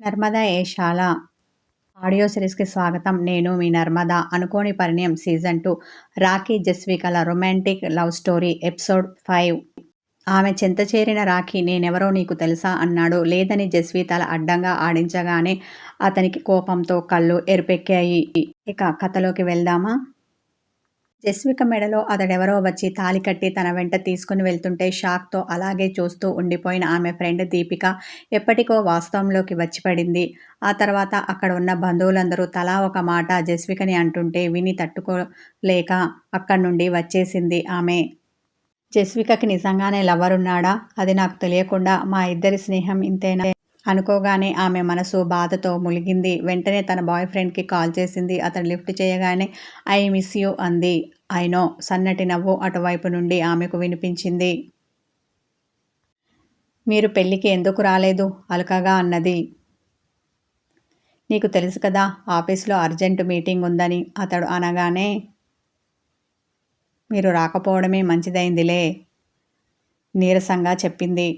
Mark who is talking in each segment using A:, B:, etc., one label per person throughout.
A: Narmada Eshala audio సిరీస్కి స్వాగతం. నేను మీ Narmada. Anukoni Parinayam season two. Rakhi జస్వికల romantic love story episode five. ఆమె చెంత చేరిన రాఖీ నేనెవరో నీకు తెలుసా? అన్నాడు. లేదని జస్వి తల అడ్డంగా ఆడించగానే అతనికి కోపంతో కళ్ళు ఎరుపెక్కాయి. ఇక కథలోకి వెళ్దామా? జస్విక మెడలో అతడెవరో వచ్చి తాలి కట్టి తన వెంట తీసుకుని వెళ్తుంటే షాక్తో అలాగే చూస్తూ ఉండిపోయిన ఆమె ఫ్రెండ్ దీపిక ఎప్పటికో వాస్తవంలోకి వచ్చి పడింది. ఆ తర్వాత అక్కడ ఉన్న బంధువులందరూ తలా ఒక మాట జస్వికని అంటుంటే విని తట్టుకోలేక అక్కడి నుండి వచ్చేసింది ఆమె. జస్వికకి నిజంగానే లవర్ ఉన్నాడా? అది నాకు తెలియకుండా మా ఇద్దరి స్నేహం ఇంతేనా? అనుకోగానే ఆమె మనసు బాధతో ములిగింది. వెంటనే తన బాయ్ ఫ్రెండ్కి కాల్ చేసింది. అతను లిఫ్ట్ చేయగానే ఐ మిస్ యూ అంది. ఐనో సన్నటి నవ్వు అటువైపు నుండి ఆమెకు వినిపించింది. మీరు పెళ్ళికి ఎందుకు రాలేదు? అలకగా అన్నది. నీకు తెలుసు కదా ఆఫీస్లో అర్జెంట్ మీటింగ్ ఉందని అతడు అనగానే మీరు రాకపోవడమే మంచిదైందిలే నీరసంగా చెప్పింది.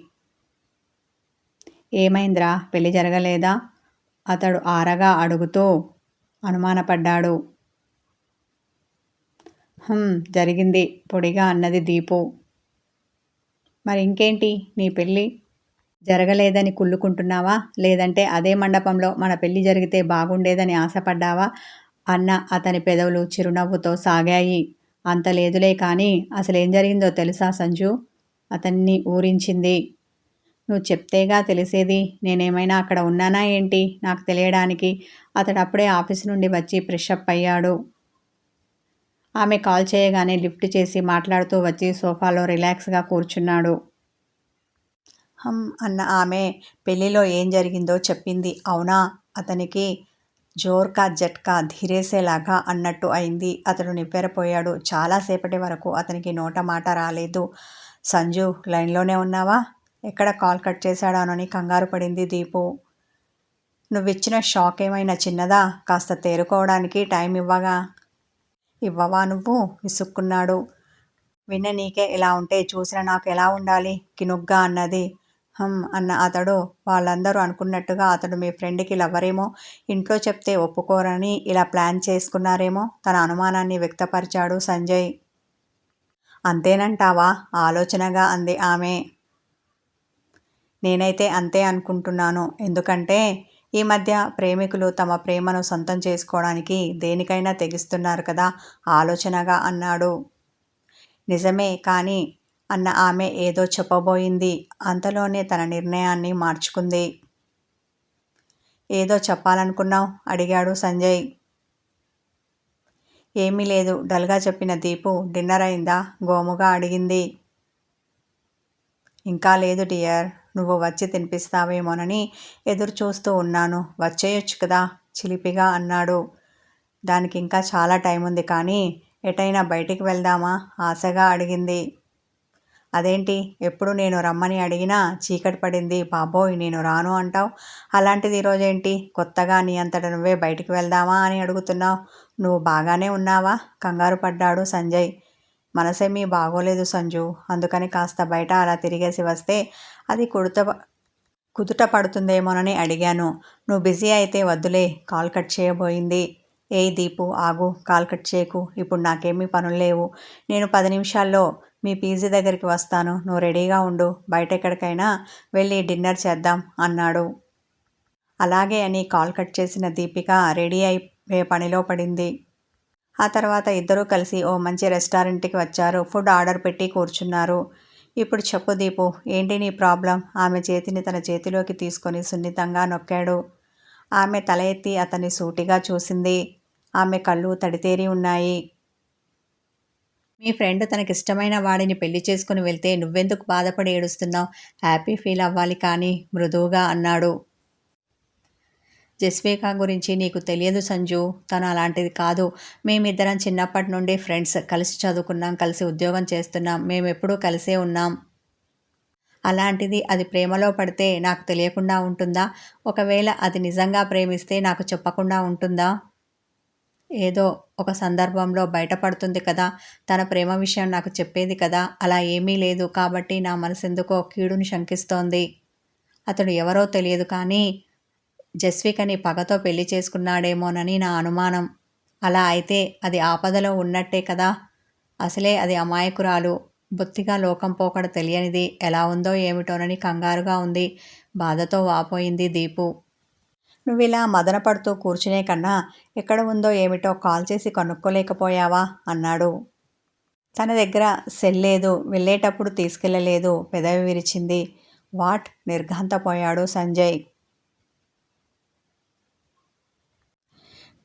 A: ఏమైందిరా? పెళ్ళి జరగలేదా? అతడు ఆరగా అడుగుతూ అనుమానపడ్డాడు. జరిగింది పొడిగా అన్నది దీపు. మరి ఇంకేంటి? నీ పెళ్ళి జరగలేదని కుళ్ళుకుంటున్నావా? లేదంటే అదే మండపంలో మన పెళ్ళి జరిగితే బాగుండేదని ఆశపడ్డావా? అన్న అతని పెదవులు చిరునవ్వుతో సాగాయి. అంత లేదులే కానీ అసలేం జరిగిందో తెలుసా సంజు? అతన్ని ఊరించింది. నువ్వు చెప్తేగా తెలిసేది. నేనేమైనా అక్కడ ఉన్నానా ఏంటి? నాకు తెలియడానికి. అతడు అప్పుడే ఆఫీస్ నుండి వచ్చి ఫ్రెషప్ అయ్యాడు. ఆమె కాల్ చేయగానే లిఫ్ట్ చేసి మాట్లాడుతూ వచ్చి సోఫాలో రిలాక్స్గా కూర్చున్నాడు. హమ్ అన్న ఆమె పెళ్ళిలో ఏం జరిగిందో చెప్పింది. అవునా? అతనికి జోర్కా జట్కా ధీరేసేలాగా అన్నట్టు అయింది. అతడు నివ్వెరపోయాడు చాలాసేపటి వరకు అతనికి నోట మాట రాలేదు. సంజు లైన్లోనే ఉన్నావా? ఎక్కడ కాల్ కట్ చేశాడానని కంగారు పడింది దీపు. నువ్విచ్చిన షాక్ ఏమైనా చిన్నదా? కాస్త తేరుకోవడానికి టైం ఇవ్వగా. ఇవ్వవా నువ్వు? విసుక్కున్నాడు. విన్న నీకే ఇలా ఉంటే చూసిన నాకు ఎలా ఉండాలి? కినుగ్గా అన్నది. హమ్ అన్న అతడు. వాళ్ళందరూ అనుకున్నట్టుగా అతడు మీ ఫ్రెండ్కి లవ్వరేమో? ఇంట్లో చెప్తే ఒప్పుకోరని ఇలా ప్లాన్ చేసుకున్నారేమో? తన అనుమానాన్ని వ్యక్తపరిచాడు సంజయ్. అంతేనంటావా? ఆలోచనగా అంది ఆమె. నేనైతే అంతే అనుకుంటున్నాను. ఎందుకంటే ఈ మధ్య ప్రేమికులు తమ ప్రేమను సొంతం చేసుకోవడానికి దేనికైనా తెగిస్తున్నారు కదా ఆలోచనగా అన్నాడు. నిజమే కానీ అన్న ఆమె ఏదో చెప్పబోయింది. అంతలోనే తన నిర్ణయాన్ని మార్చుకుంది. ఏదో చెప్పాలనుకున్నావు? అడిగాడు సంజయ్. ఏమీ లేదు. డల్గా చెప్పిన దీపు డిన్నర్ అయిందా? గోముగా అడిగింది. ఇంకా లేదు డియర్. నువ్వు వచ్చి తినిపిస్తావేమోనని ఎదురు చూస్తూ ఉన్నాను. వచ్చేయొచ్చు కదా చిలిపిగా అన్నాడు. దానికి ఇంకా చాలా టైం ఉంది కానీ ఎటైనా బయటికి వెళ్దామా? ఆశగా అడిగింది. అదేంటి? ఎప్పుడు నేను రమ్మని అడిగినా చీకటి పడింది. బాబోయ్ నేను రాను అంటావు? అలాంటిది ఈరోజేంటి? కొత్తగా నీ అంతట నువ్వే బయటికి వెళ్దామా అని అడుగుతున్నావు. నువ్వు బాగానే ఉన్నావా? కంగారు పడ్డాడు సంజయ్. మనసేమీ బాగోలేదు సంజు. అందుకని కాస్త బయట అలా తిరిగేసి వస్తే అది కుడుత కుదుట పడుతుందేమోనని అడిగాను. నువ్వు బిజీ అయితే వద్దులే కాల్ కట్ చేయబోయింది. ఏ దీపు ఆగు కాల్ కట్ చేయకు. ఇప్పుడు నాకేమీ పనులు లేవు. నేను పది నిమిషాల్లో మీ పీజీ దగ్గరికి వస్తాను. నువ్వు రెడీగా ఉండు. బయట ఎక్కడికైనా వెళ్ళి డిన్నర్ చేద్దాం అన్నాడు. అలాగే అని కాల్ కట్ చేసిన దీపిక రెడీ అయిపోయే పనిలో పడింది. ఆ తర్వాత ఇద్దరూ కలిసి ఓ మంచి రెస్టారెంట్కి వచ్చారు. ఫుడ్ ఆర్డర్ పెట్టి కూర్చున్నారు. ఇప్పుడు చెప్పు దీపు ఏంటి నీ ప్రాబ్లం? ఆమె చేతిని తన చేతిలోకి తీసుకొని సున్నితంగా నొక్కాడు. ఆమె తల ఎత్తి అతన్ని సూటిగా చూసింది. ఆమె కళ్ళు తడితేరి ఉన్నాయి. మీ ఫ్రెండ్ తనకిష్టమైన వాడిని పెళ్ళి చేసుకుని వెళ్తే నువ్వెందుకు బాధపడి ఏడుస్తున్నావు? హ్యాపీ ఫీల్ అవ్వాలి కానీ మృదువుగా అన్నాడు. జస్వేకా గురించి నీకు తెలియదు సంజు. తను అలాంటిది కాదు. మేమిద్దరం చిన్నప్పటి నుండి ఫ్రెండ్స్. కలిసి చదువుకున్నాం కలిసి ఉద్యోగం చేస్తున్నాం. మేము ఎప్పుడూ కలిసే ఉన్నాం. అలాంటిది అది ప్రేమలో పడితే నాకు తెలియకుండా ఉంటుందా? ఒకవేళ అది నిజంగా ప్రేమిస్తే నాకు చెప్పకుండా ఉంటుందా? ఏదో ఒక సందర్భంలో బయటపడుతుంది కదా. తన ప్రేమ విషయం నాకు చెప్పేది కదా. అలా ఏమీ లేదు కాబట్టి నా మనసు ఎందుకో కీడుని శంకిస్తోంది. అతడు ఎవరో తెలియదు కానీ జస్వికని పగతో పెళ్ళి చేసుకున్నాడేమోనని నా అనుమానం. అలా అయితే అది ఆపదలో ఉన్నట్టే కదా. అసలే అది అమాయకురాలు. బొత్తిగా లోకం పోకడ తెలియనిది ఎలా ఉందో ఏమిటోనని కంగారుగా ఉంది. బాధతో వాపోయింది దీపు. నువ్వు ఇలా మదనపడుతూ కూర్చునే కన్నా ఎక్కడ ఉందో ఏమిటో కాల్ చేసి కనుక్కోలేకపోయావా? అన్నాడు. తన దగ్గర సెల్ లేదు. వెళ్ళేటప్పుడు తీసుకెళ్ళలేదు పెదవి విరిచింది. వాట్? నిర్ఘాంతపోయాడు సంజయ్.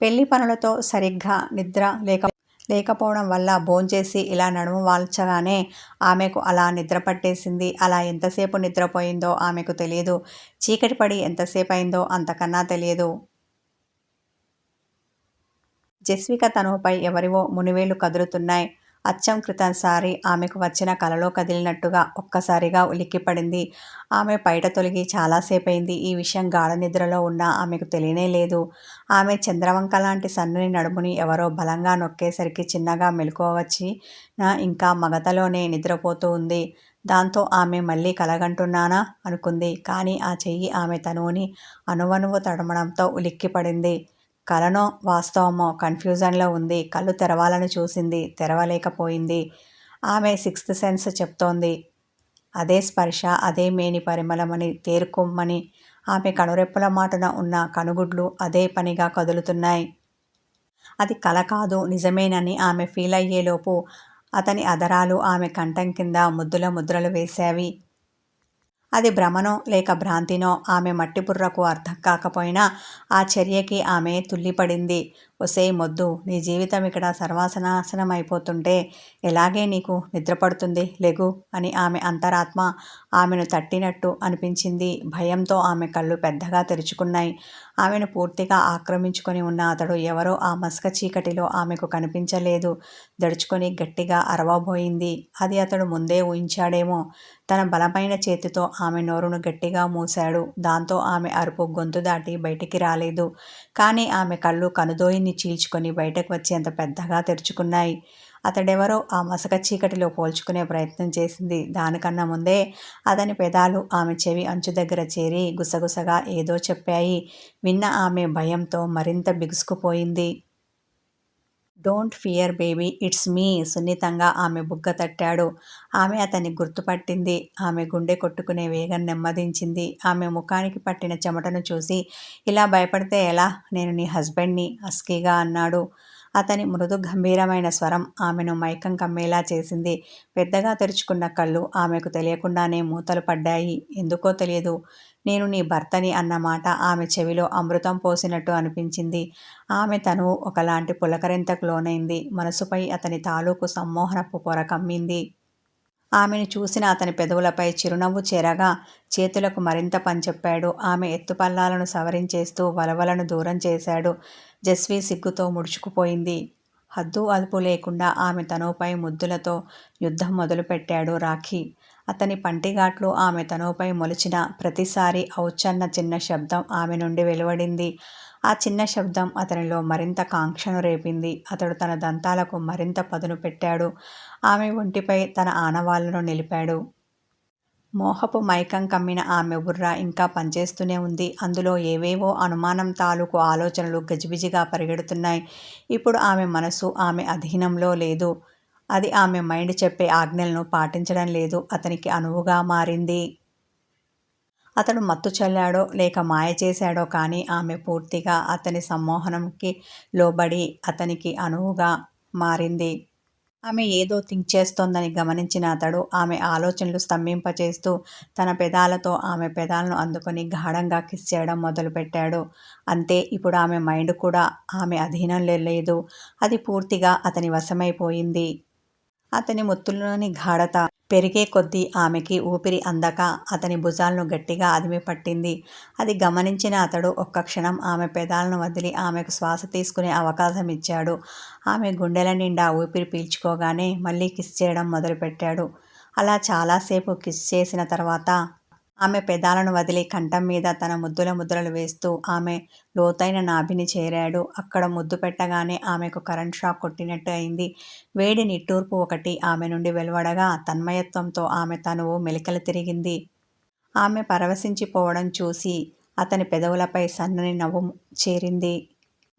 A: పెళ్ళి పనులతో సరిగ్గా నిద్ర లేక లేకపోవడం వల్ల భోంచేసి ఇలా నడుము వాల్చగానే ఆమెకు అలా నిద్ర పట్టేసింది. అలా ఎంతసేపు నిద్రపోయిందో ఆమెకు తెలియదు చీకటి పడి ఎంతసేపు అయిందో అంతకన్నా తెలియదు జస్విక తనుపై ఎవరివో మునివేళ్ళు కదులుతున్నాయి. అచ్చం క్రితంసారి ఆమెకు వచ్చిన కలలో కదిలినట్టుగా ఒక్కసారిగా ఉలిక్కిపడింది. ఆమె పైట తొలగి చాలాసేపయింది ఈ విషయం గాఢ నిద్రలో ఉన్న ఆమెకు తెలియనే లేదు. ఆమె చంద్రవంక లాంటి సన్నని నడుముని ఎవరో బలంగా నొక్కేసరికి చిన్నగా మెలకువచ్చి ఇంకా మగతలోనే నిద్రపోతూ ఉంది. దాంతో ఆమె మళ్ళీ కలగంటున్నానా? అనుకుంది. కానీ ఆ చెయ్యి ఆమె తనువుని అనువనువు తడమడంతో ఉలిక్కిపడింది. కలనో వాస్తవమో కన్ఫ్యూజన్లో ఉంది. కళ్ళు తెరవాలని చూసింది తెరవలేకపోయింది. ఆమె సిక్స్త్ సెన్స్ చెప్తోంది. అదే స్పర్శ అదే మేని పరిమళమని తేరుకొమ్మని ఆమె కనురెప్పల మాటన ఉన్న కనుగుడ్లు అదే పనిగా కదులుతున్నాయి. అది కల కాదు నిజమేనని ఆమె ఫీల్ అయ్యేలోపు అతని అదరాలు ఆమె కంఠం కింద ముద్దుల ముద్రలు వేశావి. అది భ్రమనో లేక భ్రాంతినో ఆమె మట్టిపుర్రకు అర్థం కాకపోయినా ఆ చర్యకి ఆమె తుల్లిపడింది. ఒసే మొద్దు నీ జీవితం ఇక్కడ సర్వాసనాశనం అయిపోతుంటే ఎలాగే నీకు నిద్రపడుతుంది? లెగు అని ఆమె అంతరాత్మ ఆమెను తట్టినట్టు అనిపించింది. భయంతో ఆమె కళ్ళు పెద్దగా తెరుచుకున్నాయి. ఆమెను పూర్తిగా ఆక్రమించుకొని ఉన్న అతడు ఎవరో ఆ మస్క చీకటిలో ఆమెకు కనిపించలేదు. దడుచుకొని గట్టిగా అరవబోయింది. అది అతడు ముందే ఊహించాడేమో. తన బలమైన చేతితో ఆమె నోరును గట్టిగా మూశాడు. దాంతో ఆమె అరుపు గొంతు దాటి బయటికి రాలేదు. కానీ ఆమె కళ్ళు కనుదోయిని చీల్చుకొని బయటకు వచ్చి అంత పెద్దగా తెరుచుకున్నాయి. అతడెవరో ఆ మసక చీకటిలో పోల్చుకునే ప్రయత్నం చేసింది. దానికన్నా ముందే అతని పెదాలు ఆమె చెవి అంచు దగ్గర చేరి గుసగుసగా ఏదో చెప్పాయి. విన్న ఆమె భయంతో మరింత బిగుసుకుపోయింది. Don't fear baby it's me. సున్నితంగా ఆమె బుగ్గ తట్టాడు. ఆమె అతన్ని గుర్తుపట్టింది. ఆమె గుండె కొట్టుకునే వేగం నెమ్మదించింది. ఆమె ముఖానికి పట్టిన చెమటను చూసి ఇలా భయపడితే ఎలా? నేను నీ హస్బెండ్ని అస్కీగా అన్నాడు. అతని మృదు గంభీరమైన స్వరం ఆమెను మైకం కమ్మేలా చేసింది. పెద్దగా తెరుచుకున్న కళ్ళు ఆమెకు తెలియకుండానే మూతలు పడ్డాయి. ఎందుకో తెలియదు. నేను నీ భర్తని అన్నమాట ఆమె చెవిలో అమృతం పోసినట్టు అనిపించింది. ఆమె తను ఒకలాంటి పులకరింతకు లోనైంది. మనసుపై అతని తాలూకు సమ్మోహనపు పొర కమ్మింది. ఆమెను చూసిన అతని పెదవులపై చిరునవ్వు చేరగా చేతులకు మరింత పనిచెప్పాడు ఆమె ఎత్తుపల్లాలను సవరించేస్తూ వలవలను దూరం చేశాడు. జస్వి సిగ్గుతో ముడుచుకుపోయింది. హద్దు అదుపు లేకుండా ఆమె తనుపై ముద్దులతో యుద్ధం మొదలుపెట్టాడు రాఖీ. అతని పంటిగాట్లు ఆమె తనుపై మొలిచిన ప్రతిసారి ఔచ్చన్న చిన్న శబ్దం ఆమె నుండి వెలువడింది. ఆ చిన్న శబ్దం అతనిలో మరింత కాంక్షను రేపింది. అతడు తన దంతాలకు మరింత పదును పెట్టాడు. ఆమె ఒంటిపై తన ఆనవాళ్ళను నిలిపాడు. మోహపు మైకం కమ్మిన ఆమె బుర్ర ఇంకా పనిచేస్తూనే ఉంది. అందులో ఏవేవో అనుమానం తాలూకు ఆలోచనలు గజిబిజిగా పరిగెడుతున్నాయి. ఇప్పుడు ఆమె మనసు ఆమె అధీనంలో లేదు. అది ఆమె మైండ్ చెప్పే ఆజ్ఞలను పాటించడం లేదు. అతనికి అనువుగా మారింది. అతడు మత్తు చల్లాడో లేక మాయ చేశాడో కానీ ఆమె పూర్తిగా అతని సమ్మోహనంకి లోబడి అతనికి అనువుగా మారింది. ఆమె ఏదో థింక్ చేస్తోందని గమనించిన అతడు ఆమె ఆలోచనలు స్తంభింపచేస్తూ తన పెదాలతో ఆమె పెదాలను అందుకొని గాఢంగా కిస్ చేయడం మొదలుపెట్టాడు. అంతే ఇప్పుడు ఆమె మైండ్ కూడా ఆమె అధీనంలో లేదు. అది పూర్తిగా అతని వశమైపోయింది. అతని ముత్తుల్లోని గాఢత పెరిగే కొద్దీ ఆమెకి ఊపిరి అందక అతని భుజాలను గట్టిగా అదిమి పట్టింది. అది గమనించిన అతడు ఒక్క క్షణం ఆమె పెదాలను వదిలి ఆమెకు శ్వాస తీసుకునే అవకాశం ఇచ్చాడు ఆమె గుండెల నిండా ఊపిరి పీల్చుకోగానే మళ్ళీ కిస్ చేయడం మొదలుపెట్టాడు. అలా చాలాసేపు కిస్ చేసిన తర్వాత ఆమె పెదాలను వదిలి కంఠం మీద తన ముద్దుల ముద్రలు వేస్తూ ఆమె లోతైన నాభిని చేరాడు. అక్కడ ముద్దు పెట్టగానే ఆమెకు కరెంట్ షాక్ కొట్టినట్టు అయింది. వేడి నిట్టూర్పు ఒకటి ఆమె నుండి వెలువడగా తన్మయత్వంతో ఆమె తనువు మెలికలు తిరిగింది. ఆమె పరవశించిపోవడం చూసి అతని పెదవులపై సన్నని నవ్వు చేరింది.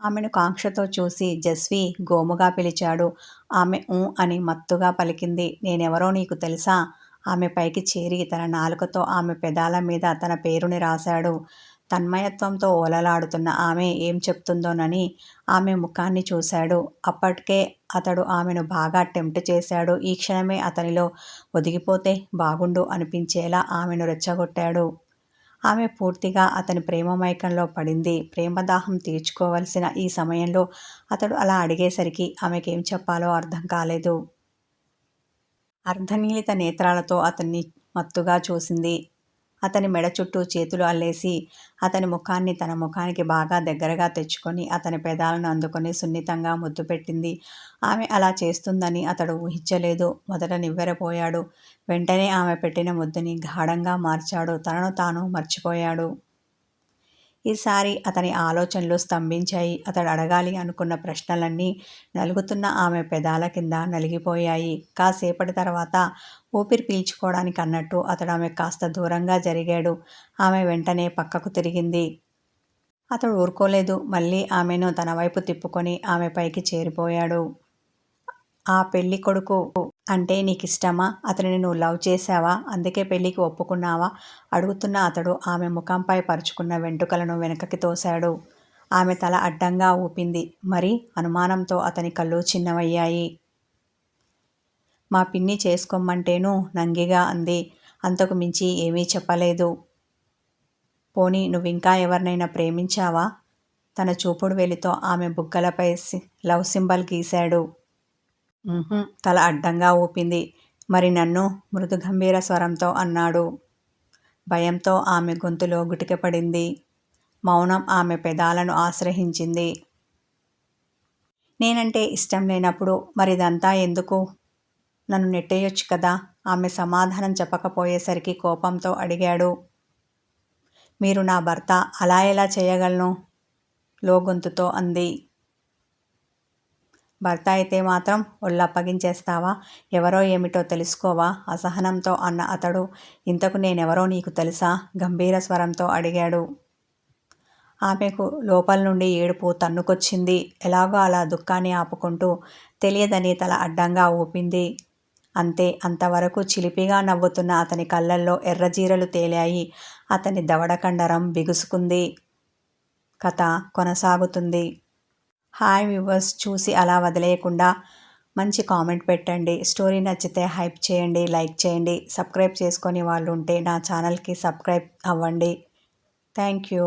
A: ఆమెను కాంక్షతో చూసి జస్వి గోముగా పిలిచాడు. ఆమె ఊ అని మత్తుగా పలికింది. నేనెవరో నీకు తెలుసా? ఆమె పైకి చేరి తన నాలుకతో ఆమె పెదాల మీద తన పేరుని రాశాడు. తన్మయత్వంతో ఓలలాడుతున్న ఆమె ఏం చెప్తుందోనని ఆమె ముఖాన్ని చూశాడు. అప్పటికే అతడు ఆమెను బాగా టెంప్ట్ చేశాడు. ఈ క్షణమే అతనిలో ఒదిగిపోతే బాగుండు అనిపించేలా ఆమెను రెచ్చగొట్టాడు. ఆమె పూర్తిగా అతని ప్రేమమైకంలో పడింది. ప్రేమదాహం తీర్చుకోవలసిన ఈ సమయంలో అతడు అలా అడిగేసరికి ఆమెకేం చెప్పాలో అర్థం కాలేదు. అర్ధనీలిత నేత్రాలతో అతన్ని మత్తుగా చూసింది. అతని మెడ చుట్టూ చేతులు అల్లేసి అతని ముఖాన్ని తన ముఖానికి బాగా దగ్గరగా తెచ్చుకొని అతని పెదాలను అందుకొని సున్నితంగా ముద్దు పెట్టింది. ఆమె అలా చేస్తుందని అతడు ఊహించలేదు. మొదట నివ్వెరపోయాడు. వెంటనే ఆమె పెట్టిన ముద్దుని గాఢంగా మార్చాడు. తనను తాను మర్చిపోయాడు. ఈసారి అతని ఆలోచనలు స్తంభించాయి. అతడు అడగాలి అనుకున్న ప్రశ్నలన్నీ నలుగుతున్న ఆమె పెదాల కింద నలిగిపోయాయి. కాసేపటి తర్వాత ఊపిరి పీల్చుకోవడానికి అన్నట్టు అతడు ఆమె కాస్త దూరంగా జరిగాడు. ఆమె వెంటనే పక్కకు తిరిగింది. అతడు ఊరుకోలేదు. మళ్ళీ ఆమెను తన వైపు తిప్పుకొని ఆమె పైకి చేరిపోయాడు. ఆ పెళ్ళి కొడుకు అంటే నీకు ఇష్టమా అతనిని నువ్వు లవ్ చేశావా? అందుకే పెళ్ళికి ఒప్పుకున్నావా? అడుగుతున్న అతడు ఆమె ముఖంపై పరుచుకున్న వెంట్రుకలను వెనకకి తోశాడు. ఆమె తల అడ్డంగా ఊపింది. మరి అనుమానంతో అతని కళ్ళు చిన్నవయ్యాయి. మా పిన్ని చేసుకోమంటేను నంగిగా అంది. అంతకు మించి ఏమీ చెప్పలేదు. పోనీ నువ్వింకా ఎవరినైనా ప్రేమించావా? తన చూపుడు వేలితో ఆమె బుగ్గలపై లవ్ సింబల్ గీశాడు. తల అడ్డంగా ఊపింది. మరి నన్ను మృదు గంభీర స్వరంతో అన్నాడు. భయంతో ఆమె గొంతులో గుటికపడింది మౌనం ఆమె పెదాలను ఆశ్రయించింది. నేనంటే ఇష్టం లేనప్పుడు మరిదంతా ఎందుకు? నన్ను నెట్టేయొచ్చు కదా? ఆమె సమాధానం చెప్పకపోయేసరికి కోపంతో అడిగాడు. మీరు నా భర్త అలా ఎలా చేయగలను? లోగొంతుతో అంది. భర్త అయితే మాత్రం ఒళ్ళప్పగించేస్తావా ఎవరో ఏమిటో తెలుసుకోవా? అసహనంతో అన్న అతడు ఇంతకు నేనెవరో నీకు తెలుసా? గంభీర స్వరంతో అడిగాడు. ఆమెకు లోపల నుండి ఏడుపు తన్నుకొచ్చింది. ఎలాగో అలా దుఃఖాన్ని ఆపుకుంటూ తెలియదని తల అడ్డంగా ఊపింది. అంతే అంతవరకు చిలిపిగా నవ్వుతున్న అతని కళ్ళల్లో ఎర్రజీరలు తేలాయి. అతని దవడకండరం బిగుసుకుంది. కథ కొనసాగుతుంది. హాయ్ వ్యూవర్స్ చూసి అలా వదిలేయకుండా మంచి కామెంట్ పెట్టండి. స్టోరీ నచ్చితే హైప్ చేయండి లైక్ చేయండి. సబ్స్క్రైబ్ చేసుకొని వాళ్ళు ఉంటే నా ఛానల్కి సబ్స్క్రైబ్ అవ్వండి. Thank you.